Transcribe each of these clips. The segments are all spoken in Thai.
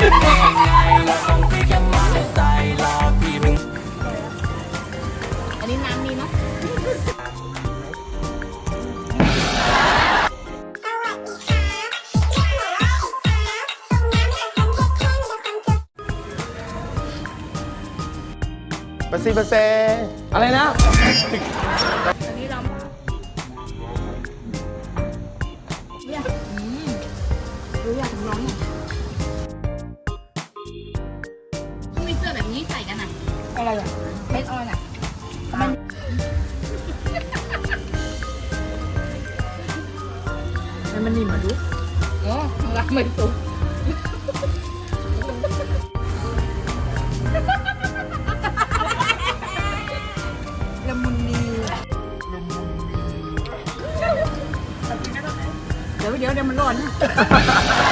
อันนี้น้ำมีเนาะเปอร์ซีเปอร์เซอะไรนะ อันนี้เราเนี่ยอืมรู้อยากน้องต้อง อะไรอะเบสออยล์อะมันมันนิ่มมาดูโอ้รักไม่ถูกละมุนดีเดี๋ยวเดี๋ยวเดี๋ยวมันร้อนนะมัน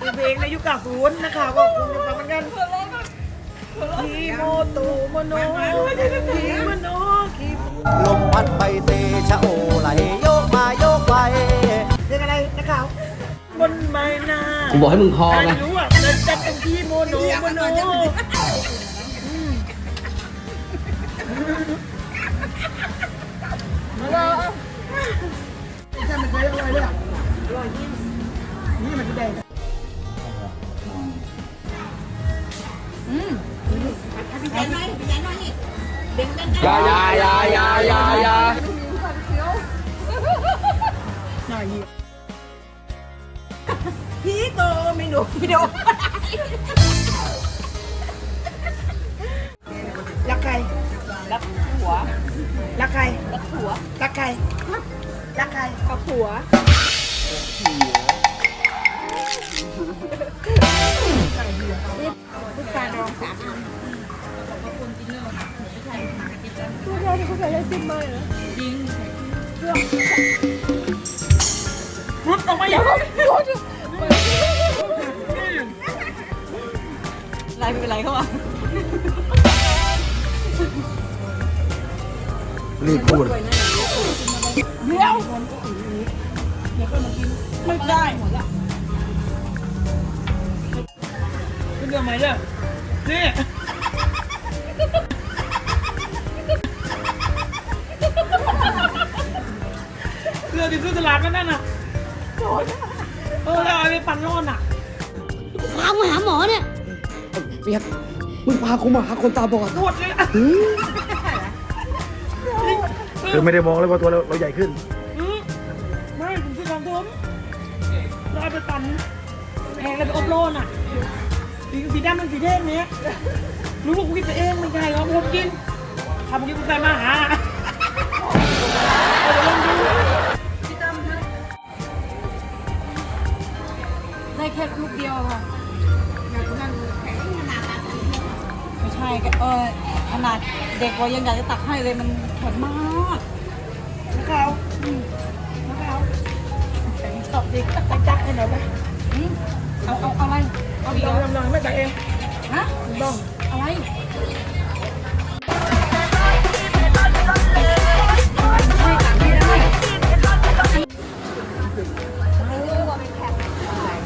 คือเพลงในยุคเก้าศูนย์นะคะก็คงจะฟังเหมือนกันคีโมโตโมโนคีโมโนคีลมพัดไปเซชะโอไหลโยกมาโยกไปเรื่องอะไรนะคะบนใบหน้ากูบอกให้มึงพออะไรไงรู้อะเดินจัดเป็นคีโมโนโมโนมาแล้วใช่มันเคยอร่อยเลยอะอร่อยจริง นี่มันจะแดงอยาอยาอยาอยาอยาอยาหน่อยพี่โตไม่หนูพี่โดรักใครรักผัวรักใครรักผัวรักใครรักใครกับผัว พุทธาดองสามอันผู้ชายที่เขาใส่ได้ซิมเลยเหรอจริงรุดออกมาอย่างนี้อะไรไม่เป็นไรเข้าอะรีบพูดเดี๋ยวไม่ได้ เรื่องไหมเนี่ยนี่เรือที่ซื้อตลาดก็นั่นน่ะโดนเออแล้วเอาไปปั่นร้อนอะพามาหาหมอเนี่ยเปียกมึงพากูมาหาคนตาบอดโดดเลยอะคือไม่ได้มองเลยว่าตัวเราเราใหญ่ขึ้นอืมไม่ผมซื้อของผมเราเอาไปปั่นแพงแล้วไปอบโลนอะ สีสีดำมันสีเทพเนี้ยรู้ว่ากูกินไปเองไม่ใช่เหรอผมกินทำกินกูใส่มาหาเอาเดี๋ยวลองดูได้แค่ลูกเดียวค่ะไม่ใช่ก็เออขนาดเด็กวัยยังอยากจะตักให้เลยมันแข็งมากมะขาวอืมมะขาวตอบดิจักจักให้หน่อยไหมอืม เอาเอาเอาอะไรเอาดีลเหรองอลองลองไม่จักเองฮะลองอะไร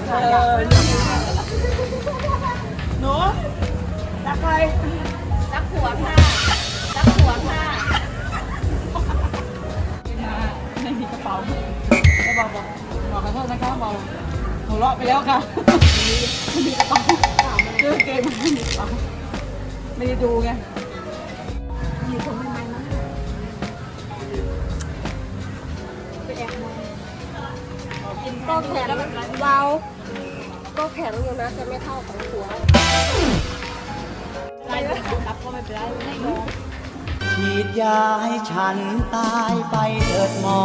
เออหนูรักใครรักผัวค่ะรักผัวค่ะไม่มีกระเป๋าแล้วบอกบอกบอกขอโทษนะคะบอก หัวเราะไปแล้วค่ะไม่มีกระเป๋าเจอเกมไม่มีกระเป๋าไม่ได้ดูไงก็แข็งเบาก็แข็งอยู่นะจะไม่เท่าของหัวได้รับก็ไม่เป็นไรให้ยอมฉีดยาให้ฉันตายไปเถิดหมอ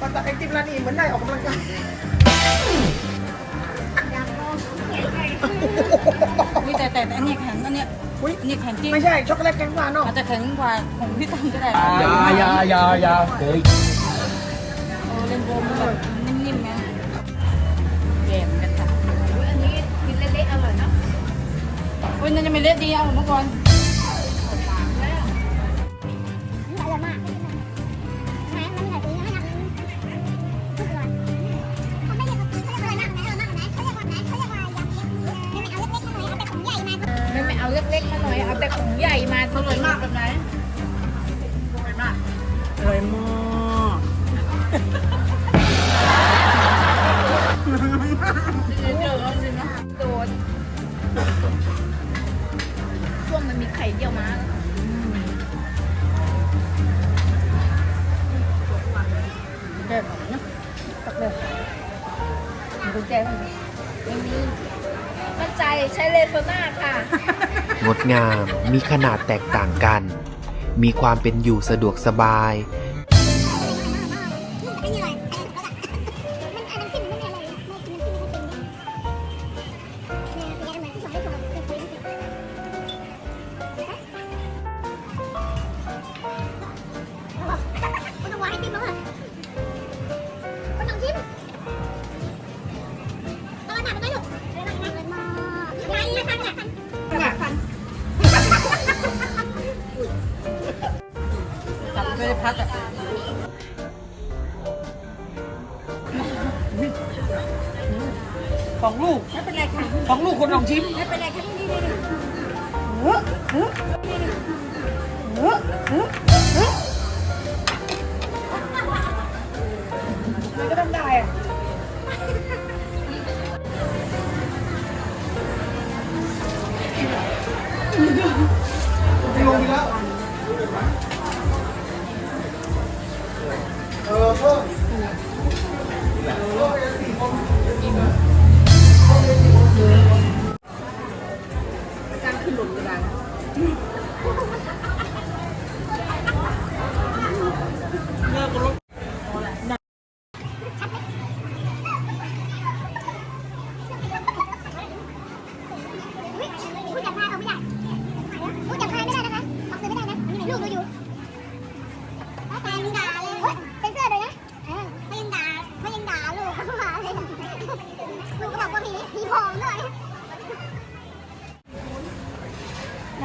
มาตักไอติมร้านนี้เหมือนได้ออกกำลังกายมีแต่แต่แต่เนี่ยแข็งอันเนี้ยอุ้ยนนี้แข็งจริงไม่ใช่ช็อกโกแลตแข็งกว่าเนาะอาจจะแข็งกว่าของพี่ตั้มก็ได้ยายายายาเฮ้ยเล่นโบมันแบบนิ่มๆไงแยมกันจ้ะอุ้ยอันนี้กินเล็กๆอร่อยเนาะอุ้ยนั่นจะไม่เล็กดีเอาผมมาก่อน อร่อยมากแบบไหนอร่อยมากอร่อยมากเจอแล้วสินะโดนช่วงมันมีไข่เดียวมาแบบไหนนะตักเลยมีกุญแจไมไม่มีมั่นใจใช้เลนโซน่าค่ะ งดงามมีขนาดแตกต่างกัน มีความเป็นอยู่สะดวกสบาย จับไม่ได้พักอะของลูก ไม่เป็นไรค่ะของลูกคนลองชิม ไม่เป็นไรค่ะนี่นี่นี่มัน พู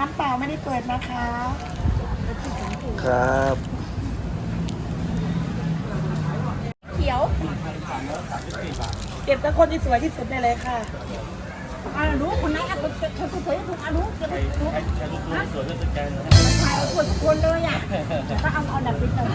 ำเปล่าไม่ได้เปิดนะคะครับ เขียว เก็บแต่คนที่สวยที่สุดได้เลยค่ะอ่ารู้คนไหนอะคนสวยๆถูกอะรู้เก็บให้ถูกใครรู้สวยก็สแกนถ่ายเอาคนทุกคนเลยอะก็เอาเอาดับไปเจอ